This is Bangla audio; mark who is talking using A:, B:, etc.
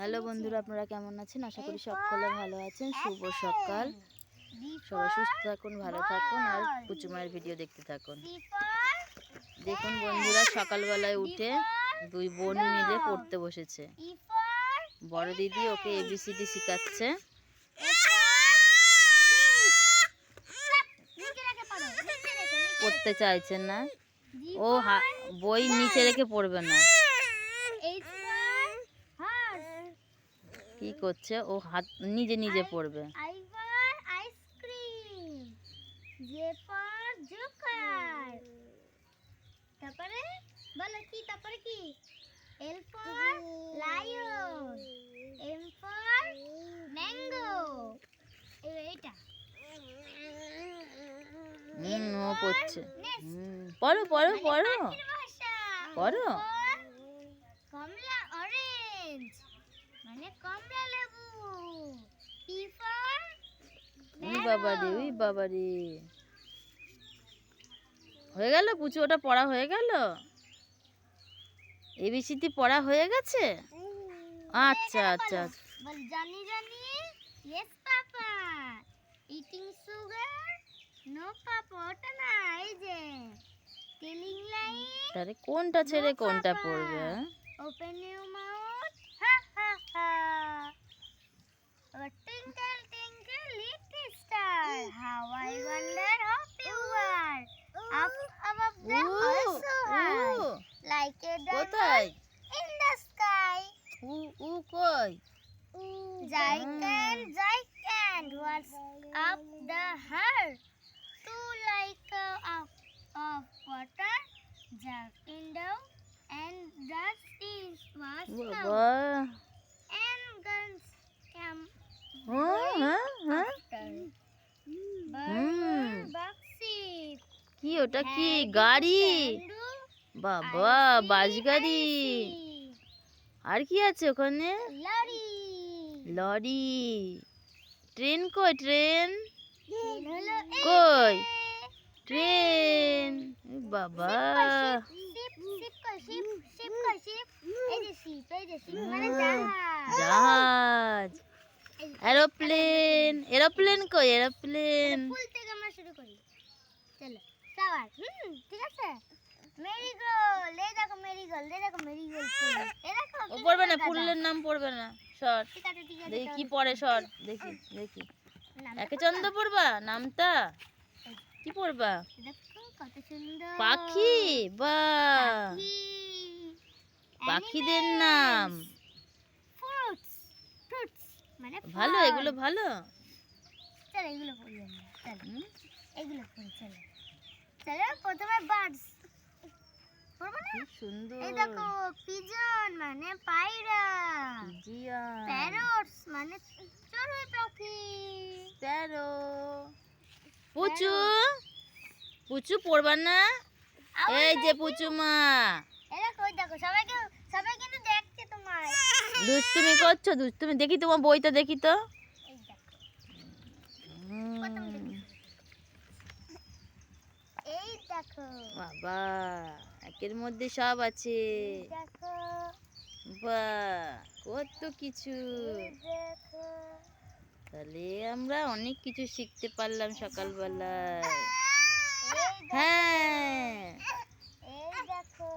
A: হ্যালো বন্ধুরা আপনারা কেমন আছেন? আশা করি সকলে ভালো আছেন। শুভ সকাল। সবাই সুস্থ থাকুন ভালো থাকুন আর পুচুমায়ের ভিডিও দেখতে থাকুন। দেখুন বন্ধুরা সকালবেলায় উঠে দুই বোন মিলে পড়তে বসেছে। বড় দিদি ওকে এবিসিডি শেখাচ্ছে। পড়তে চাইছেন না। ও বই নিচে রেখে পড়বে না। কি করছে? ও হাত নিজে নিজে পড়বে
B: তারপরে? বলো কি তারপরে কি? L for lion M for mango এইটা।
A: হুম ও পড়ছে পড়ো পড়ো পড়ো পড়ো।
B: মানে কমলা লেবু। পি ফর
A: উই বাবা রে উই বাবা রে। হয়ে গেল পুচু ওটা পড়া হয়ে গেল? এবিসিডি পড়া হয়ে গেছে? আচ্ছা আচ্ছা
B: বল। জানি জানি। Yes papa eating sugar no papa ওটা না এই যে টেলিং লাইন
A: তাহলে কোনটা ছেড়ে কোনটা পড়বে হ্যাঁ?
B: Open Up above the also high,
A: ও,
B: like a diamond in the sky.
A: উ উ কই
B: Giant, giant was up the heart to like a up of water, jumping down, and the steam was
A: বাবা
B: down, and guns came
A: হ্যাঁ হ্যাঁ হ্যাঁ
B: after.
A: হুম।
B: Burger, Buxy,
A: কি ওটা কি গাড়ি? বাবা বাস গাড়ি। আর কি আছে ওখানে. লরি। ট্রেন কই ট্রেন? কই? ট্রেন। বাবা।
B: মানে জাহাজ।
A: এরোপ্লেন। এরোপ্লেন কই এরোপ্লেন?
B: ফুল থেকে আমরা শুরু করি। চলো। সাবার হুম ঠিক আছে? মেরিগোল্ড এই দেখো মেরিগোল্ড এই দেখো মেরিগোল্ড এই দেখো
A: ও পড়বে না ফুলের নাম পড়বে না। সর।
B: ঠিক আছে ঠিক আছে
A: দেখি কি পড়ে সর। দেখি দেখি। একে চন্দ্র পড়বা? নামটা? কি পড়বা?
B: দেখো কত সুন্দর।
A: পাখি? বা। পাখিদের নাম।
B: ফ্রুটস ফ্রুটস মানে
A: ভালো এগুলো ভালো।
B: চলো এগুলো পড়ি আমরা। চলো। এগুলো পড়ি চলো। চলো প্রথমে বার্ডস না?
A: সুন্দর।
B: এই দেখো পিজন মানে পায়রা। প্যারটস মানে চড়ুই পাখি।
A: তেরো পুচু পুচু পড়বা না? এই যে পুচু মা।
B: দেখো সবাই কিন্তু দেখছে
A: দুষ্টুমি করছ দুষ্টুমি। দেখি তোমার বইটা দেখি তো।
B: দেখো।
A: বাবা একের মধ্যে সব আছে।
B: দেখো।
A: বা কত কিছু। তাহলে আমরা অনেক কিছু শিখতে পারলাম সকালবেলায়। হ্যাঁ।
B: দেখো।